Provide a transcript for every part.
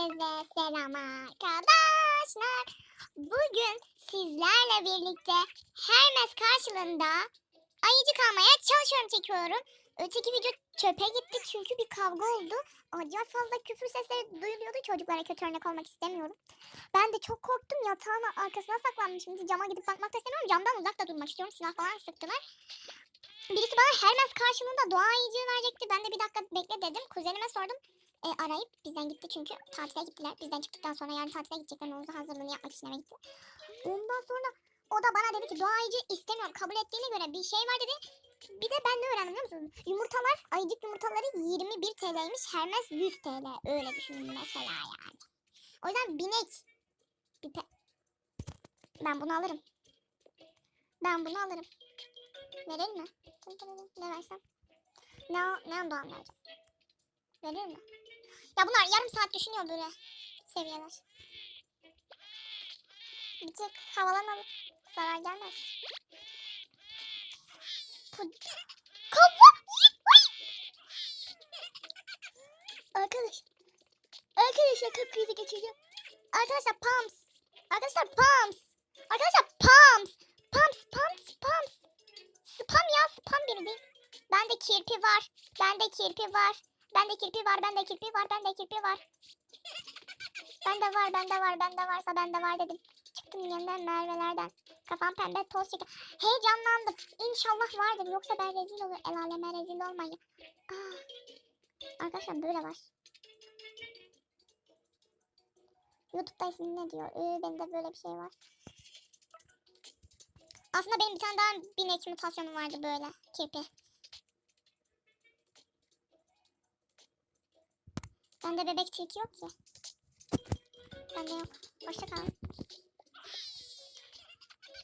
Herkese selam arkadaşlar. Bugün sizlerle birlikte Hermes karşılığında ayıcık almaya çalışıyorum çekiyorum. Öteki video çöpe gitti çünkü bir kavga oldu. Acayip fazla küfür sesleri duyuluyordu. Çocuklara kötü örnek olmak istemiyorum. Ben de çok korktum. Yatağın arkasına saklanmışım. Cama gidip bakmak da istemiyorum. Camdan uzakta durmak istiyorum. Silah falan sıktılar. Birisi bana Hermes karşılığında doğa ayıcığı verecekti. Ben de bir dakika bekle dedim. Kuzenime sordum. E, arayıp bizden gitti çünkü tatile gittiler. Bizden çıktıktan sonra yarın tatile gidecekler. Onun hazırlığını yapmak için eve gitti. Ondan sonra o da bana dedi ki doğa ayıcı istemiyorum. Kabul ettiğine göre bir şey var dedi. Bir de ben ne öğrendim biliyor musunuz? Yumurtalar, ayıcık yumurtaları 21 TL'ymiş. Hermes 100 TL. Öyle düşünün mesela yani. O yüzden binek. Bir ben bunu alırım. Ben bunu alırım. Verir mi? Ne versem? Ne, ne doğan vereceğim? Verir mi? Ya bunlar yarım saat düşünüyor böyle seviyeler. Bir tık havalanalım. Zarar gelmez. Ay! Arkadaş. Arkadaşlar kalp krizi geçireceğim. Arkadaşlar pumps. Arkadaşlar pumps. Arkadaşlar pumps. Pumps, pumps, pumps. Spam ya spam biri. Bende kirpi var. Bende kirpi var. Bende kirpi var. Bende kirpi var. Bende kirpi var. Bende var. Bende var. Bende varsa bende var dedim. Çıktım yeniden Merve'lerden. Kafam pembe toz şeker. Heyecanlandım. İnşallah vardır. Yoksa ben rezil olur. El aleme rezil olmayın. Aa, arkadaşlar böyle var. Youtube'da ismi ne diyor? Ee, bende böyle bir şey var. Aslında benim bir tane daha binek mutasyonum vardı böyle. Kirpi. Bende bebek tilki yok ki. Bende yok. Hoşça kalın.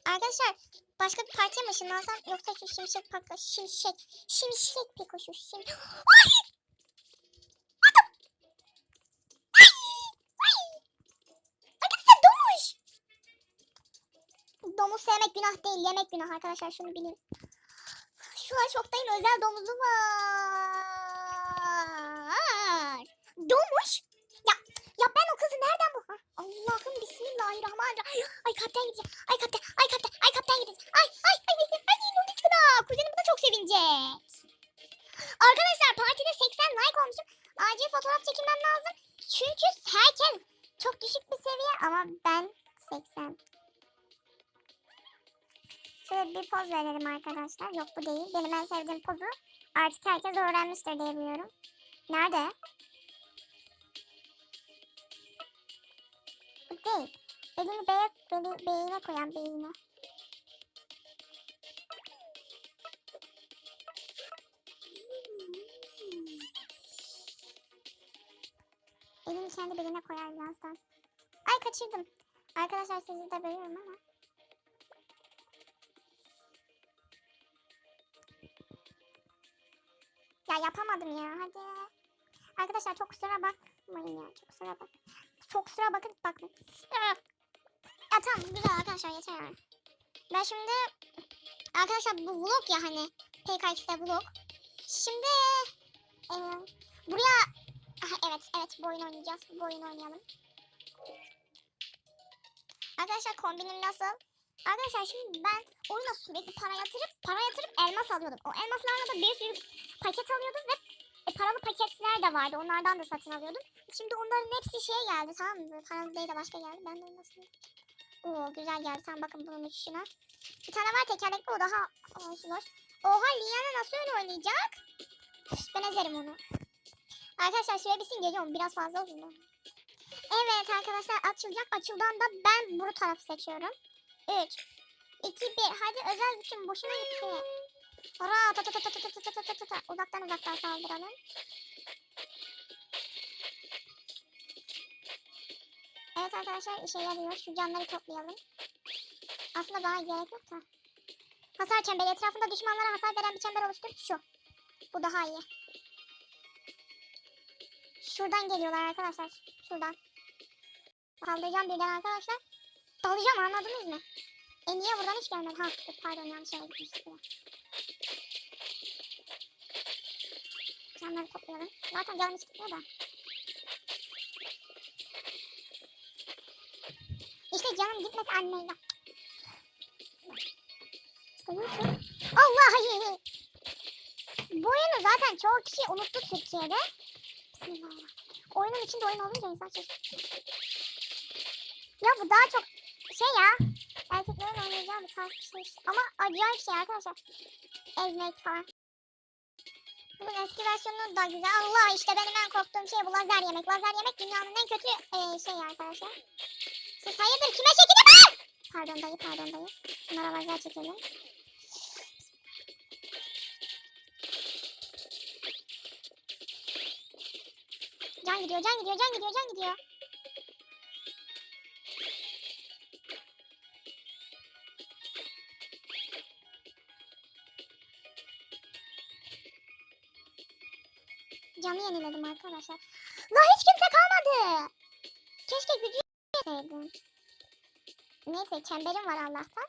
Arkadaşlar başka bir partiye mi ışınlansam yoksa şu şimşek pakla şimşek şimşek pekoşu şim Ay! Adam! Ay! Domuz sevmek günah değil yemek günah arkadaşlar şunu bilin. Şu an şoktayım özel domuzu var. Domuz? Ya, ya ben o kızı nereden bu? Allah'ım bismillahirrahmanirrahim. Ay kapten gideceğim. Ay kapten, ay kapten, ay kapten gideceğim. Ay, ay, ay, ay, ay, ha. Kuzenim bu da çok sevinecek. Arkadaşlar partide 80 like olmuşum. Acil fotoğraf çekilmem lazım. Çünkü herkes çok düşük bir seviye ama ben 80. Şöyle bir poz verelim arkadaşlar. Yok bu değil. Benim en sevdiğim pozu artık herkes öğrenmiştir diye biliyorum. Nerede? Değil. Elini beye, beni, beyine koyan beyine. Elini kendi beline koyar birazdan. Ay kaçırdım. Arkadaşlar sizi de bölüyorum ama. Ya yapamadım ya hadi. Arkadaşlar çok kusura bakmayın ya. Çok kusura bak. Çok kusura bakın bakın. Ya tamam güzel arkadaşlar yeter yani. Ben şimdi arkadaşlar bu vlog ya hani PKX'de vlog. Şimdi e, buraya Aha, evet evet bu oyun oynayacağız. Bu oyun oynayalım. Arkadaşlar kombinim nasıl? Arkadaşlar şimdi ben oyuna sürekli para yatırıp para yatırıp elmas alıyordum. O elmaslarla da bir sürü paket alıyordum ve e, paralı paketler de vardı. Onlardan da satın alıyordum. Şimdi onların hepsi şeye geldi tamam mı? Paralı değil de başka geldi. Ben de nasıl... Oo güzel geldi. Tamam bakın bunun uçuşuna. Bir tane var tekerlekli o daha hoş. Oha Liana nasıl öyle oynayacak? Ben ezerim onu. Arkadaşlar şuraya bitsin geliyorum. Biraz fazla uzun. Evet arkadaşlar açılacak. Açıldan da ben bu tarafı seçiyorum. 3, 2, 1. Hadi özel gücüm boşuna gitti. Ora ta ta ta ta ta ta ta ta ta ta ta. Uzaktan uzaktan saldıralım. Evet arkadaşlar işe yarıyor. Şu canları toplayalım. Aslında daha gerek yok da. Hasar çemberi etrafında düşmanlara hasar veren bir çember oluştur. Şu. Bu daha iyi. Şuradan geliyorlar arkadaşlar. Şuradan. Kaldıracağım birden arkadaşlar. Dalacağım anladınız mı? E niye buradan hiç gelmedi? Ha pardon yanlış yere gitmiştim. Canları toplayalım. Zaten canım hiç gitmiyor da. İşte canım gitmez anneyle. İşte YouTube. Allah! Bu oyunu zaten çoğu kişi unuttu Türkiye'de. Bismillah. Oyunun içinde oyun olunca insan şaşırıyor. Ya bu daha çok şey ya. Oynayacağı bir tarz bir. Ama acayip şey arkadaşlar. Ezmek falan. Bunun eski versiyonu da güzel. Allah işte benim en korktuğum şey bu lazer yemek. Lazer yemek dünyanın en kötü eee şey arkadaşlar. Siz hayırdır kime çekildi Pardon dayı pardon dayı. Bunlara lazer çekelim. Can gidiyor, can gidiyor, can gidiyor, can gidiyor. Camı yeniledim arkadaşlar. La hiç kimse kalmadı. Keşke gücü yeseydim. Neyse çemberim var Allah'tan.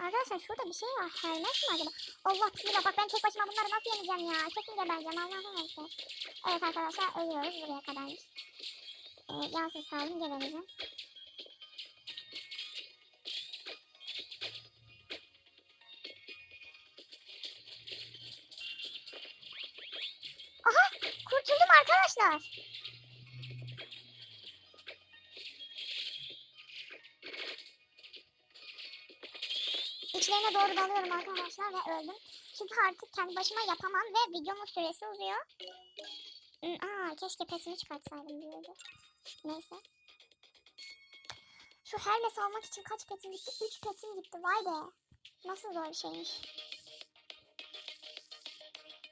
Arkadaşlar şurada bir şey var. Hermes mi acaba? Allah bismillah bak ben tek başıma bunları nasıl yeneceğim ya? Kesin gebereceğim Allah'ım neyse. Evet arkadaşlar ölüyoruz buraya kadarmış. Ee, cansız kaldım gebereceğim. Arkadaşlar. İçlerine doğru dalıyorum arkadaşlar ve öldüm. Çünkü artık kendi başıma yapamam ve videomun süresi uzuyor. Aa keşke petimi çıkartsaydım diyordu. Neyse. Şu Hermes almak için kaç petim gitti? 3 petim gitti. Vay be. Nasıl zor bir şeymiş.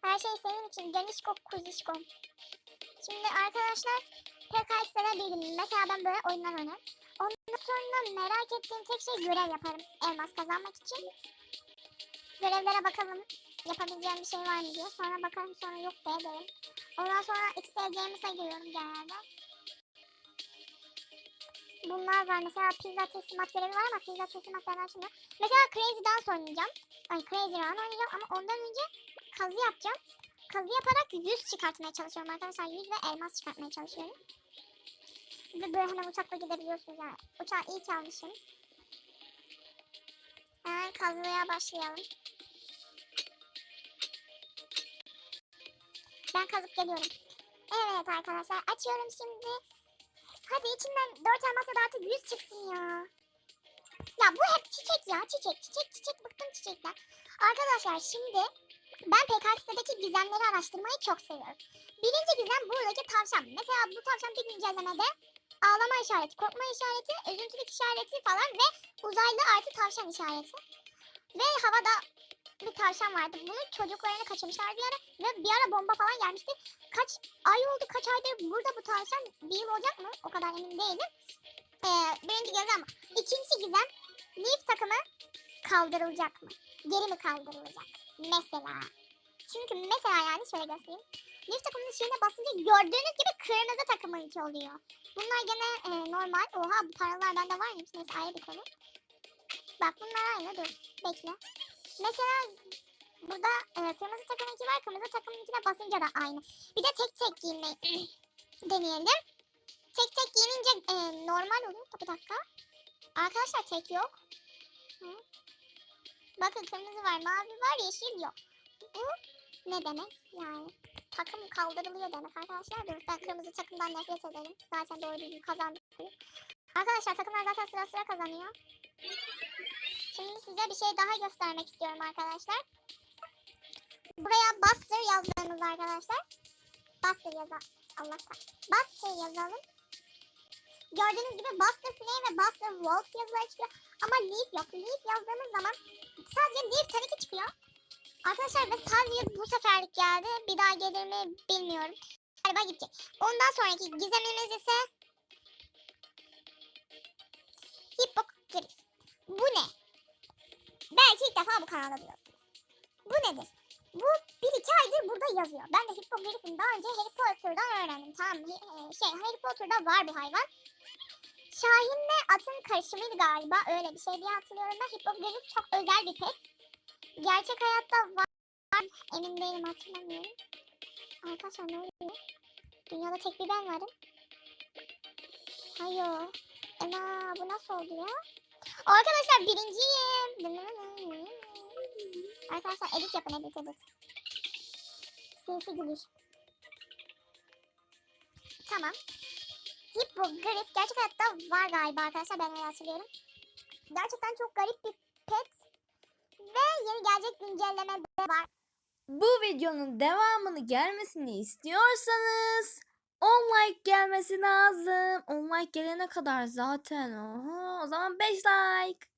Her şey senin için. Genişko kuzişko. Şimdi arkadaşlar PKX'de bir gün mesela ben böyle oyunlar oynarım. Ondan sonra merak ettiğim tek şey görev yaparım. Elmas kazanmak için. Görevlere bakalım. Yapabileceğim bir şey var mı diye. Sonra bakarım sonra yok be derim. Ondan sonra XTC'mize giriyorum genelde. Bunlar var. Mesela pizza teslimat görevi var ama pizza teslimat ben şimdi. Mesela Crazy Dance oynayacağım. Ay Crazy Run oynayacağım ama ondan önce kazı yapacağım. Kazı yaparak 100 çıkartmaya çalışıyorum arkadaşlar. 100 ve elmas çıkartmaya çalışıyorum. Ve böyle hemen uçakla gidebiliyorsunuz yani. Uçağı iyi ki almışım. Hemen kazmaya başlayalım. Ben kazıp geliyorum. Evet arkadaşlar açıyorum şimdi. Hadi içinden 4 elmas ya da artık 100 çıksın ya. Ya bu hep çiçek ya çiçek çiçek çiçek bıktım çiçekten. Arkadaşlar şimdi ben PKX'deki gizemleri araştırmayı çok seviyorum. Birinci gizem buradaki tavşan. Mesela bu tavşan bir güncellemede ağlama işareti, korkma işareti, üzüntülük işareti falan ve uzaylı artı tavşan işareti. Ve havada bir tavşan vardı. Bunun çocuklarını kaçırmışlar bir ara ve bir ara bomba falan gelmişti. Kaç ay oldu, kaç aydır burada bu tavşan bir yıl olacak mı? O kadar emin değilim. Ee, birinci gizem. İkinci gizem Leaf takımı kaldırılacak mı? Geri mi kaldırılacak? Mesela. Çünkü mesela yani şöyle göstereyim. Leaf takımının şeyine basınca gördüğünüz gibi kırmızı takımınki oluyor. Bunlar gene e, normal. Oha bu paralar bende var mıymış? Neyse ayrı bir konu. Bak bunlar aynı. Dur. Bekle. Mesela burada e, kırmızı takımınki var. Kırmızı takımınkine basınca da aynı. Bir de tek tek giymeyi deneyelim. Tek tek giyinince e, normal oluyor. Bir dakika. Arkadaşlar tek yok. Hı? Bakın kırmızı var, mavi var, yeşil yok. Bu ne demek? Yani takım kaldırılıyor demek arkadaşlar. Dur ben kırmızı takımdan nefret ederim. Zaten doğru düzgün kazandık. Arkadaşlar takımlar zaten sıra sıra kazanıyor. Şimdi size bir şey daha göstermek istiyorum arkadaşlar. Buraya Buster yazdığınız arkadaşlar. Buster yazalım. Allah Buster yazalım. Gördüğünüz gibi Buster Flame ve Buster Wolf yazıları çıkıyor. Ama Leaf yok. Leaf yazdığımız zaman sadece Leaf tabii çıkıyor. Arkadaşlar ve sadece bu seferlik geldi. Bir daha gelir mi bilmiyorum. Galiba gidecek. Ondan sonraki gizemimiz ise Hippogriff. Bu ne? Belki ilk defa bu kanalda duyuyorsunuz. Bu nedir? Bu bir iki aydır burada yazıyor. Ben de Hippogriff'in daha önce Harry Potter'dan öğrendim. Tamam? Ee, şey Harry Potter'da var bu hayvan. Şahinle atın karışımıydı galiba. Öyle bir şey diye hatırlıyorum ben. Hippogriff çok özel bir pet. Gerçek hayatta var. Emin değilim hatırlamıyorum. Arkadaşlar ne oluyor? Dünyada tek bir ben varım. Hayır. Ana bu nasıl oldu ya? Arkadaşlar birinciyim. Arkadaşlar edit yapın edit edit. Sinsi gülüş. Tamam. Hippogriff gerçek hayatta var galiba arkadaşlar ben öyle hatırlıyorum. Gerçekten çok garip bir pet. Ve yeni gelecek güncelleme de var. Bu videonun devamını gelmesini istiyorsanız 10 like gelmesi lazım. 10 like gelene kadar zaten. Oho, o zaman 5 like.